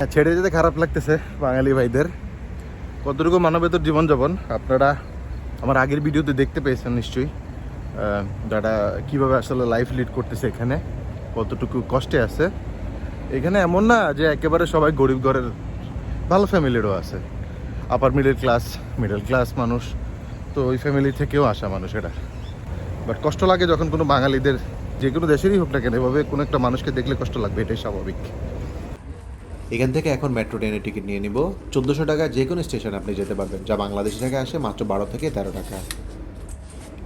ছেড়ে যেতে খারাপ লাগতেছে বাঙালি ভাইদের। কতটুকু মানবেতর জীবনযাপন, আপনারা আমার আগের ভিডিওতে দেখতে পেয়েছেন নিশ্চয়ই যারা কীভাবে আসলে লাইফ লিড করতেছে এখানে, কতটুকু কষ্টে আছে। এখানে এমন না যে একেবারে সবাই গরিব ঘরের ভালো ফ্যামিলিরও আছে। Upper middle class middle class মানুষ, তো ওই ফ্যামিলি থেকেও আসা মানুষ এটা বাট কষ্ট লাগে যখন কোনো বাঙালিদের, যে কোনো দেশেরই হোক না কেন, এভাবে কোনো একটা মানুষকে দেখলে কষ্ট লাগবে, এটাই স্বাভাবিক। এখান থেকে এখন মেট্রো ট্রেনের টিকিট নিয়ে নিব। চোদ্দোশো টাকা যে কোনো স্টেশন আপনি যেতে পারবেন, যা বাংলাদেশ থেকে আসে মাত্র বারো থেকে তেরো টাকা।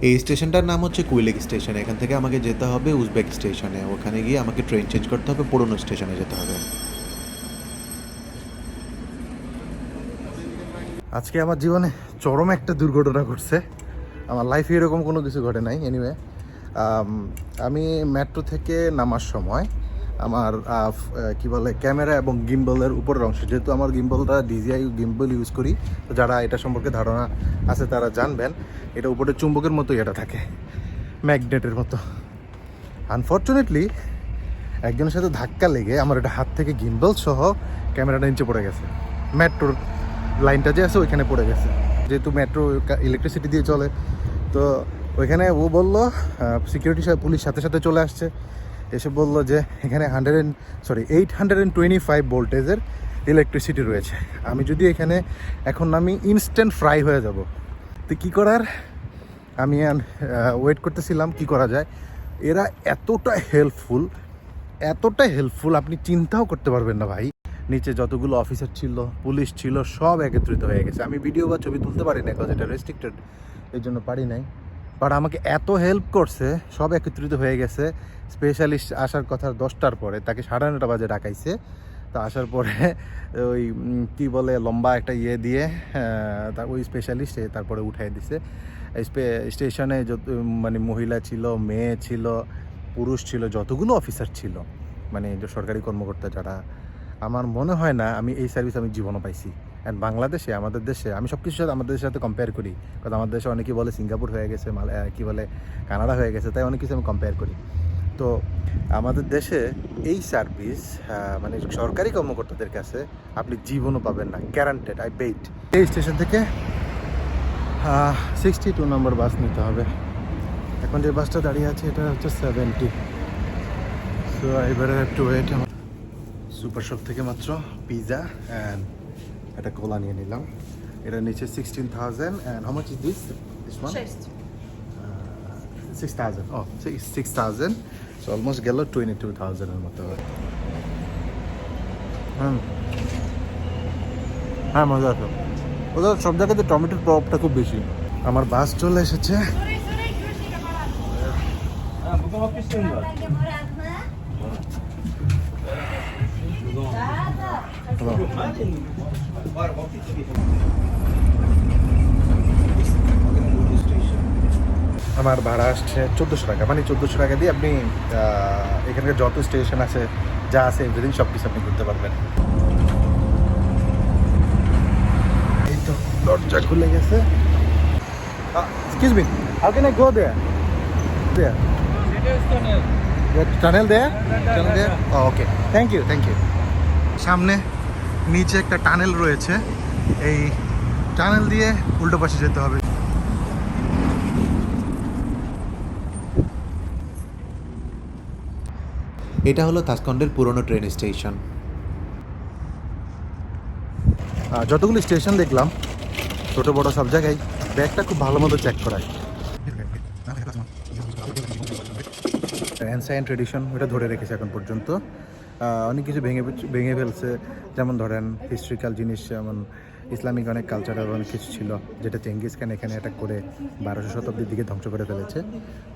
এই স্টেশনটার নাম হচ্ছে কুইলেক স্টেশন। এখান থেকে আমাকে যেতে হবে উজবেক স্টেশনে। ওখানে গিয়ে আমাকে ট্রেন চেঞ্জ করতে হবে, পুরনো স্টেশনে যেতে হবে। আজকে আমার জীবনে চরম একটা দুর্ঘটনা ঘটছে। আমার লাইফে এরকম কোনো কিছু ঘটে নাই। এনিওয়ে আমি মেট্রো থেকে নামার সময় আমার কি বলে, ক্যামেরা এবং গিম্বলের উপরের অংশ। যেহেতু আমার গিম্বলটা ডিজিআই গিম্বল ইউজ করি, তো যারা এটা সম্পর্কে ধারণা আছে তারা জানবেন, এটা উপরে চুম্বকের মতোই এটা থাকে, ম্যাগনেটের মতো। আনফর্চুনেটলি একজনের সাথে ধাক্কা লেগে আমার এটা হাত থেকে গিম্বল সহ ক্যামেরাটা নিচে পড়ে গেছে। মেট্রোর লাইনটা যে আছে ওইখানে পড়ে গেছে। যেহেতু মেট্রো ইলেকট্রিসিটি দিয়ে চলে, তো ওইখানে ও বলল সিকিউরিটি পুলিশ সাথে সাথে চলে আসছে। এসে বলল যে এখানে hundred and sorry eight hundred and twenty five ভোল্টেজের ইলেকট্রিসিটি রয়েছে। আমি যদি এখানে এখন আমি ইনস্ট্যান্ট ফ্রাই হয়ে যাব, তো কী করার? আমি ওয়েট করতেছিলাম, কি করা যায়? এরা এতটা হেল্পফুল এতটা হেল্পফুল আপনি চিন্তাও করতে পারবেন না ভাই। নিচে যতগুলো অফিসার ছিল, পুলিশ ছিল, সব একত্রিত হয়ে গেছে। আমি ভিডিও বা ছবি তুলতে পারি না কাজ এটা রেস্ট্রিক্টেড এই জন্য পারি নাই। বাট আমাকে এত হেল্প করছে, সব একত্রিত হয়ে গেছে। স্পেশালিস্ট আসার কথা দশটার পরে, তাকে সাড়ে নটা বাজে ডাকাইছে। তা আসার পরে ওই কি বলে, লম্বা একটা ইয়ে দিয়ে তা ওই স্পেশালিস্ট তারপরে উঠাই দিছে। স্টেশনে যত মানে মহিলা ছিল, মেয়ে ছিল, পুরুষ ছিল, যতগুলো অফিসার ছিল মানে সরকারি কর্মকর্তা যারা, আমার মনে হয় না আমি এই সার্ভিস আমি জীবনও পাইছি। অ্যান্ড বাংলাদেশে আমাদের দেশে আমি সব কিছুর সাথে আমাদের দেশের সাথে কম্পেয়ার করি। কারণ আমাদের দেশে অনেকে বলে সিঙ্গাপুর হয়ে গেছে আহ, কি বলে কানাডা হয়ে গেছে তাই অনেক কিছু আমি কম্পেয়ার করি। তো আমাদের দেশে এই সার্ভিস মানে সরকারি কর্মকর্তাদের কাছে আপনি জীবনও পাবেন না গ্যারান্টেড আই বেইট এই স্টেশন থেকে সিক্সটি টু নম্বর বাস নিতে হবে। এখন যে বাসটা দাঁড়িয়ে আছে এটা হচ্ছে সেভেন্টি সো এবারে একটু ওয়েট সুপার শপ থেকে মাত্র পিৎজা অ্যান্ড একটা কোলা নিয়ে নিলাম। এটা নিচে sixteen thousand and how much is this this one. Six thousand O six thousand so almost গেল টোয়েন্টি টু থাউজেন্ডের মতো। হুম। হ্যাঁ মজা আছে। ওদের সব জায়গাতে টমেটোর প্রভাবটা খুব বেশি। আমার বাস চলে এসেছে। আমার ভাড়া আসছে চোদ্দোশো টাকা। মানে চোদ্দোশো টাকা দিয়ে আপনি এখানকার যত স্টেশন আছে যা আছে এভরিথিং সব কিছু আপনি করতে পারবেন। এই তো দরজা খুলে গেছে। Excuse me how can I go there there you thank you সামনে নিচে একটা টানেল রয়েছে। এই টানেল দিয়ে উল্টো পাশে যেতে হবে। এটা হলো তাসকন্ডের পুরনো ট্রেন স্টেশন। যতগুলো স্টেশন দেখলাম ছোট বড় সব জায়গায় ব্যাগটা খুব ভালো মতো চেক করায় অ্যান্সাইন ট্রেডিশন ওটা ধরে রেখেছে এখন পর্যন্ত। অনেক কিছু ভেঙে ভেঙে ফেলছে। যেমন ধরেন হিস্ট্রিক্যাল জিনিস, যেমন ইসলামিক অনেক কালচারাল অনেক কিছু ছিল, যেটা চেঙ্গিস খান এখানে অ্যাটাক করে বারোশো শতাব্দীর দিকে ধ্বংস করে ফেলেছে।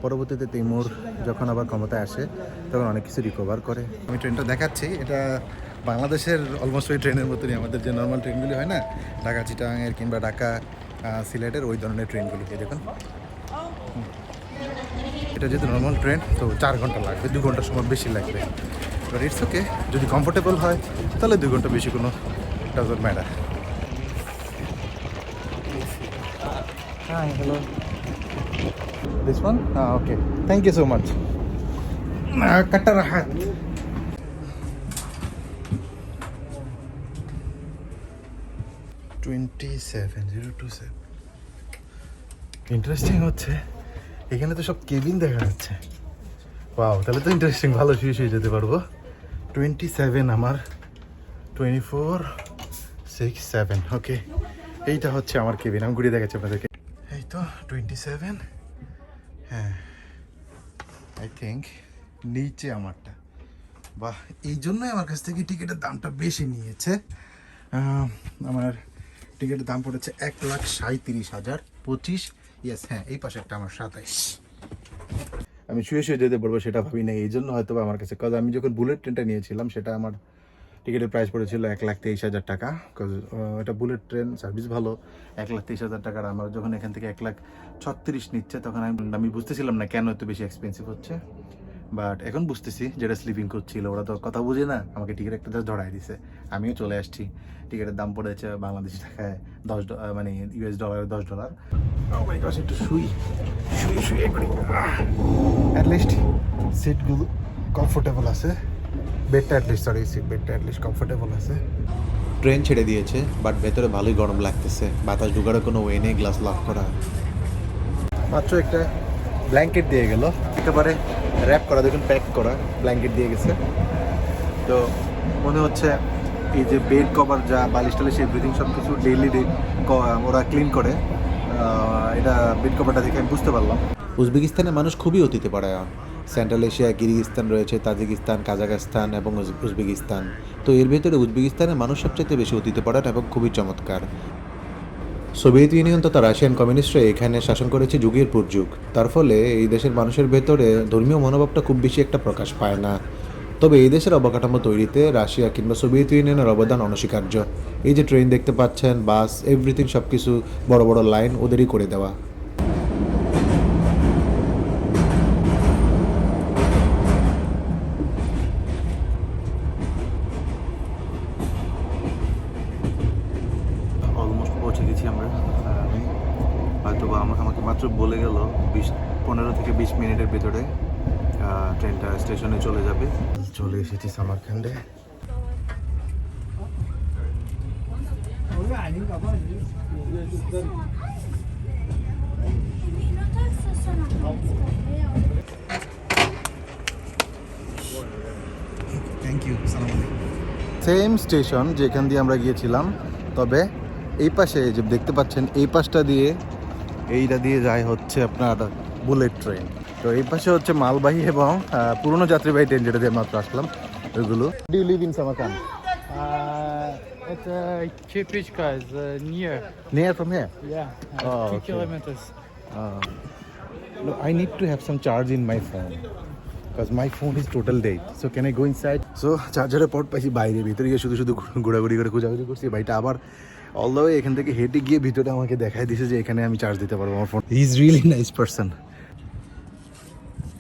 পরবর্তীতে তিমুর যখন আবার ক্ষমতায় আসে, তখন অনেক কিছু রিকভার করে। আমি ট্রেনটা দেখাচ্ছি। এটা বাংলাদেশের অলমোস্ট ওই ট্রেনের মতনই। আমাদের যে নর্মাল ট্রেনগুলি হয় না, ঢাকা চিটাঙের কিংবা ঢাকা সিলেটের ওই ধরনের ট্রেনগুলি দেখুন। এটা যেহেতু নর্মাল ট্রেন তো চার ঘণ্টা লাগবে, দু ঘণ্টার সময় বেশি লাগবে। এবার ইটস ওকে যদি কমফোর্টেবল হয় তাহলে দুই ঘণ্টা বেশি কোনো doesn't matter hi hello this one okay thank you so much কাটা Rahat twenty seven zero two seven interesting হচ্ছে এখানে তো সব কেবিন দেখা যাচ্ছে। ওয়াও তাহলে তো ইন্টারেস্টিং ভালো শুয়ে শুয়ে যেতে পারব। টোয়েন্টি সেভেন আমার twenty four six seven okay এইটা হচ্ছে আমার কেবিন আমি ঘুরিয়ে দেখাচ্ছি আপনাদেরকে। এই তো টোয়েন্টি সেভেন হ্যাঁ আই থিঙ্ক নিচে আমারটা। বাহ, এই জন্যই আমার কাছ থেকে টিকিটের দামটা বেশি নিয়েছে। আমার টিকিটের দাম পড়েছে এক লাখ সাঁত্রিশ হাজার পঁচিশ ইয়েস হ্যাঁ এই পাশে একটা আমার সাতাইশ। আমি শুয়ে শুয়ে যেতে পারব, সেটা ভাবি না এই জন্য হয়তো আমার কাছে কাজ আমি যখন বুলেট ট্রেনটা নিয়েছিলাম, সেটা আমার টিকিটের প্রাইস পড়েছিল এক লাখ তেইশ হাজার টাকা। কজ এটা বুলেট ট্রেন সার্ভিস ভালো। এক লাখ তেইশ হাজার টাকার আমার যখন এখান থেকে এক লাখ ছত্রিশ নিচ্ছে, তখন আমি আমি বুঝতেছিলাম না কেন এত বেশি এক্সপেন্সিভ হচ্ছে। বাট এখন বুঝতেছি যেটা স্লিপিং করছিল ওরা তো কথা বুঝে না। আমাকে টিকিট একটা জাস্ট ধরাই দিছে। আমিও চলে আসছি। টিকিটের দাম পড়েছে বাংলাদেশি টাকায় দশ মানে ইউএস ডলার দশ ডলার একটু শুই। শুয়ে শুয়ে অ্যাটলিস্ট সিটগুলো কমফোর্টেবল আছে। বেডটা অ্যাটলিস্ট সরি সিট বেডটা অ্যাটলিস্ট কমফোর্টেবল আছে। ট্রেন ছেড়ে দিয়েছে বাট ভেতরে ভালোই গরম লাগতেছে। বাতাস ঢুকারও কোনো ওয়ে নেই গ্লাস লক করা। মাত্র একটা ব্ল্যাঙ্কেট দিয়ে গেল। একেবারে র্যাপ করা, দেখুন প্যাক করা ব্ল্যাঙ্কেট দিয়ে গেছে। তো মনে হচ্ছে এই যে বেড কভার যা বালিশ টালিশ এভরিথিং সব কিছু ডেইলি ওরা ক্লিন করে এটা বেড কভারটা দেখে আমি বুঝতে পারলাম। উজবেকিস্তানের মানুষ খুবই অতীতে অতিথিপরায়ণ সেন্ট্রাল এশিয়া কিরগিস্তান রয়েছে তাজিকিস্তান কাজাখস্তান এবং উজ- উজবেকিস্তান। তো এর ভেতরে উজবেকিস্তানের মানুষ সবচেয়ে বেশি অতিথিপরায়ণ এবং খুবই চমৎকার। সোভিয়েত ইউনিয়ন তথা রাশিয়ান কমিউনিস্টরা এখানে শাসন করেছে যুগের পর যুগ। তার ফলে এই দেশের মানুষের ভেতরে ধর্মীয় মনোভাবটা খুব বেশি একটা প্রকাশ পায় না। তবে এই দেশের অবকাঠামো তৈরিতে রাশিয়া কিংবা সোভিয়েত ইউনিয়নের অবদান অনস্বীকার্য। এই যে ট্রেন দেখতে পাচ্ছেন, বাস এভরিথিং সব কিছু বড় বড় লাইন ওদেরই করে দেওয়া অলমোস্ট পৌঁছে গেছি আমরা আমি হয়তো বা আমা- আমাকে মাত্র বলে গেল বিশ পনেরো থেকে বিশ মিনিটের ভেতরে আহ, ট্রেনটা স্টেশনে চলে যাবে। চলে এসেছি সামারখান্ডে সেম স্টেশন যেখান দিয়ে আমরা গিয়েছিলাম তবে এই পাশে যে দেখতে পাচ্ছেন এই পাশটা দিয়ে এইটা দিয়ে যায় হচ্ছে আপনার বুলেট ট্রেন তো এই পাশে হচ্ছে মালবাহী এবং আহ, পুরনো যাত্রীবাহী ট্রেন যেটা দিয়ে মাত্র আসলাম ওইগুলো do live in Samarkand Uh, это Чепичка is uh, near. Near from here Yeah, uh, Oh, two okay. kilometers. No, I need to have some charge in my phone because my phone is total dead. So can I go inside? So চার্জারের পট পাইছি বাইরে ভিতরে গিয়ে শুধু শুধু ঘোরাঘুরি করে খোঁজাখুঁজি করছি ভাইটা আবার অল দ্য এখান থেকে হেঁটে গিয়ে ভিতরে আমাকে দেখাই দিছে যে এখানে আমি চার্জ দিতে পারবো আমার phone he is really nice person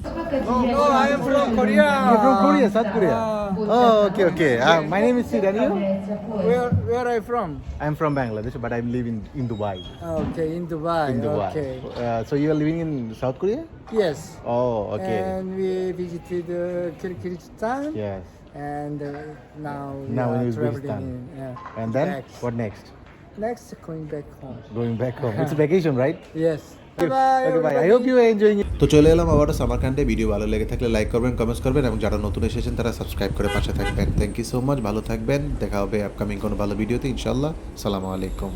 No, I am from Korea. You're from Korea, South Korea. Oh, okay, okay. Uh, my name is Sid, and you? Where Where are you from? I'm from Bangladesh, but I live in, in Dubai. Okay, in Dubai. In Dubai. Okay. Uh, so you are living in South Korea? Yes. Oh, okay. And we visited uh, Kyrgyzstan. yes. And uh, now we Now in are Uzbekistan. traveling in. Yeah. And then back. what next? Next, going back home. Going back home. It's vacation, right? Yes. Bye bye. I hope you are enjoying it. তো চলে এলাম আবারও সামারকান্ডে video ভালো লেগে থাকলে like করবেন comments করবেন এবং যারা নতুন এসেছেন তারা সাবস্ক্রাইব করে পাশে থাকবেন থ্যাংক ইউ সো মাচ ভালো থাকবেন দেখা হবে আপকামিং কোনো ভালো ভিডিওতে ইনশাল্লাহ সালামু আলাইকুম